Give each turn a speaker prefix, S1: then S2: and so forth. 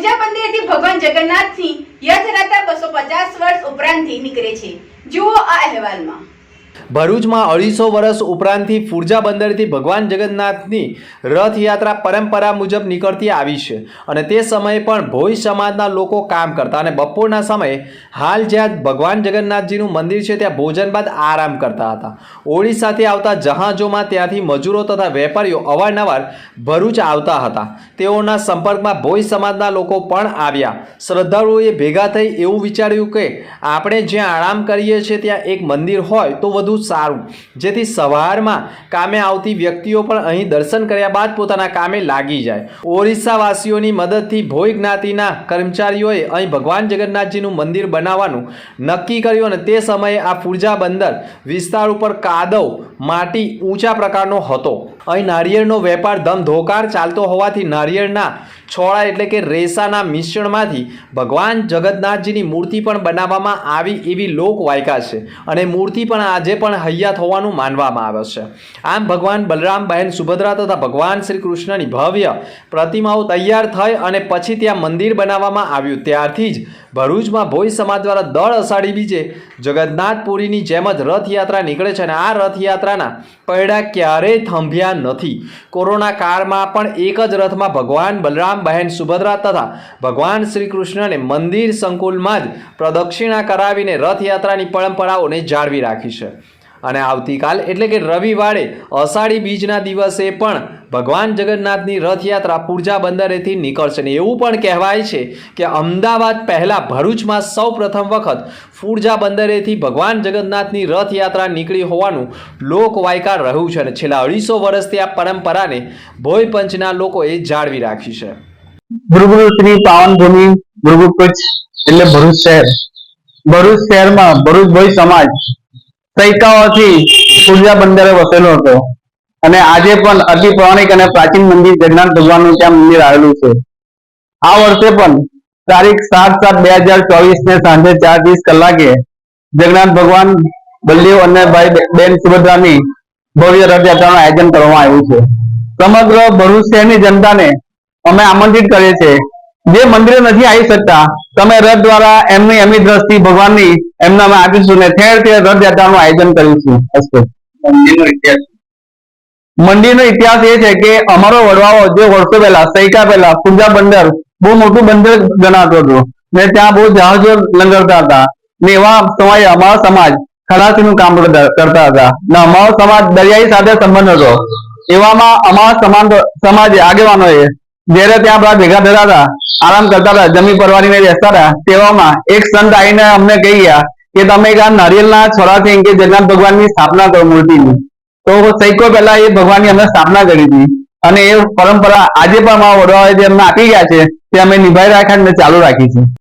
S1: પૂજા મંદિરથી ભગવાન જગન્નાથની યથરાતા બસો પચાસ વર્ષ ઉપરાંતથી નીકળે છે. જુઓ આ અહેવાલમાં.
S2: ભરૂચમાં અઢીસો વર્ષ ઉપરાંતથી ફુરજા બંદરથી ભગવાન જગન્નાથની રથયાત્રા પરંપરા મુજબ નીકળતી આવી છે અને તે સમયે પણ ભોઈ સમાજના લોકો કામ કરતા અને બપોરના સમયે હાલ જ્યાં ભગવાન જગન્નાથજીનું મંદિર છે ત્યાં ભોજન બાદ આરામ કરતા હતા. ઓડિશાથી આવતા જહાજોમાં ત્યાંથી મજૂરો તથા વેપારીઓ અવારનવાર ભરૂચ આવતા હતા. તેઓના સંપર્કમાં ભોઈ સમાજના લોકો પણ આવ્યા. શ્રદ્ધાળુઓએ ભેગા થઈ એવું વિચાર્યું કે આપણે જ્યાં આરામ કરીએ છીએ ત્યાં એક મંદિર હોય તો વધુ સારું. જેથી સવારમાં કામે આવતી વ્યક્તિઓ પણ અહીં દર્શન કર્યા બાદ પોતાના કામે લાગી જાય. ઓરિસ્સાવાસીઓની મદદથી ભોઈ જ્ઞાતિના કર્મચારીઓએ અહીં ભગવાન જગન્નાથજીનું મંદિર બનાવવાનું નક્કી કર્યું અને તે સમયે આ પૂર્જા બંદર વિસ્તાર ઉપર કાદવ માટી ઊંચા પ્રકારનો હતો. અહીં નારિયેળનો વેપાર ધમધોકાર ચાલતો હોવાથી નારિયેળના છોડા એટલે કે રેસાના મિશ્રણમાંથી ભગવાન જગન્નાથજીની મૂર્તિ પણ બનાવવામાં આવી એવી લોકવાયકા છે. અને મૂર્તિ પણ આજે પણ હૈયાત હોવાનું માનવામાં આવે છે. આમ ભગવાન બલરામ બહેન સુભદ્રા તથા ભગવાન શ્રી કૃષ્ણની ભવ્ય પ્રતિમાઓ તૈયાર થઈ અને પછી ત્યાં મંદિર બનાવવામાં આવ્યું. ત્યારથી જ ભરૂચમાં ભોઈ સમાજ દ્વારા દર અષાઢી બીજે જગન્નાથપુરીની જેમ જ રથયાત્રા નીકળે છે અને આ રથયાત્રાના પૈડા ક્યારેય થંભ્યા નથી. કોરોના કાળમાં પણ એક જ રથમાં ભગવાન બલરામ બહેન સુભદ્રા તથા ભગવાન શ્રી કૃષ્ણને મંદિર સંકુલમાં જ પ્રદક્ષિણા કરાવીને રથયાત્રાની પરંપરાઓને જાળવી રાખી છે. અને આવતીકાલ એટલે કે રવિવારે અષાઢી બીજના દિવસે પણ ભગવાન જગન્નાથની રથયાત્રા પૂર્જા બંદરેથી નીકળશે ને એવું પણ કહેવાય છે કે અમદાવાદ પહેલાં ભરૂચમાં સૌ પ્રથમ વખત પૂર્જા બંદરેથી ભગવાન જગન્નાથની રથયાત્રા નીકળી હોવાનું લોકવાયકા રહ્યું છે અને છેલ્લા અઢીસો વર્ષથી આ પરંપરાને ભોય પંચના લોકોએ જાળવી રાખી છે.
S3: ગુરુગુરુ શ્રી પાવનભૂમિ ગુરુગુરુ એટલે ભરૂચ શહેર. ભરૂચ શહેરમાં ભરૂચ ભોઈ સમાજ સૈકાઓથી પૂર્જા બંદરે વસેલો હતો. અને આજે પણ અતિ પૌરાણિક અને પ્રાચીન મંદિર જગન્નાથ ભગવાનનું ત્યાં મંદિર આવેલું છે. આ વર્ષે પણ તારીખ સાત સાત બે હજાર ચોવીસ ને સાંજે ચાર ત્રીસ કલાકે જગન્નાથ ભગવાન બલદેવ અને ભાઈ બેન સુભદ્રાની ભવ્ય રથયાત્રાનું આયોજન કરવામાં આવ્યું છે. સમગ્ર ભરૂચ શહેરની જનતાને અમે આમંત્રિત કરીએ છીએ જે મંદિરે નથી આવી શકતા તમે રથ દ્વારા એમની એમની દ્રષ્ટિ ભગવાનની એમને આપીશું ને ઠેર ઠેર રથયાત્રાનું આયોજન કરીશું. અસ્તુ. મંદિરનો ઇતિહાસ. એ છે કે અમારો વડવાઓ જે વર્ષો પહેલા સૈકા પહેલા પૂજા બંદર બહુ મોટું બંદર ગણાતું હતું. ને ત્યાં બહુ જહાજો લંગરતા હતા. ને એવા સમયે અમારો સમાજ ખલાસીનું કામ કરતા કરતા હતા. ને અમારો સમાજ દરિયાઈ સાથે સંબંધ હતો. એવામાં અમારા સમાજ સમાજ આગેવાનોએ જ્યારે ત્યાં બધા ભેગા થતા હતા, આરામ કરતા હતા, જમી પરવાની બેસતા હતા, તેવામાં એક સંત આવીને અમને કહી ગયા કે તમે એક આ નારિયેળના છોડાથી કે જગન્નાથ ભગવાનની સ્થાપના કરો મૂર્તિની. તો સૈકો પહેલા એ ભગવાનની અમે સ્થાપના કરી હતી અને એ પરંપરા આજે પણ અમારા વડવાએ જે અમને આપી ગયા છે, તે અમે નિભાઈ રાખ્યા અને ચાલુ રાખી છે.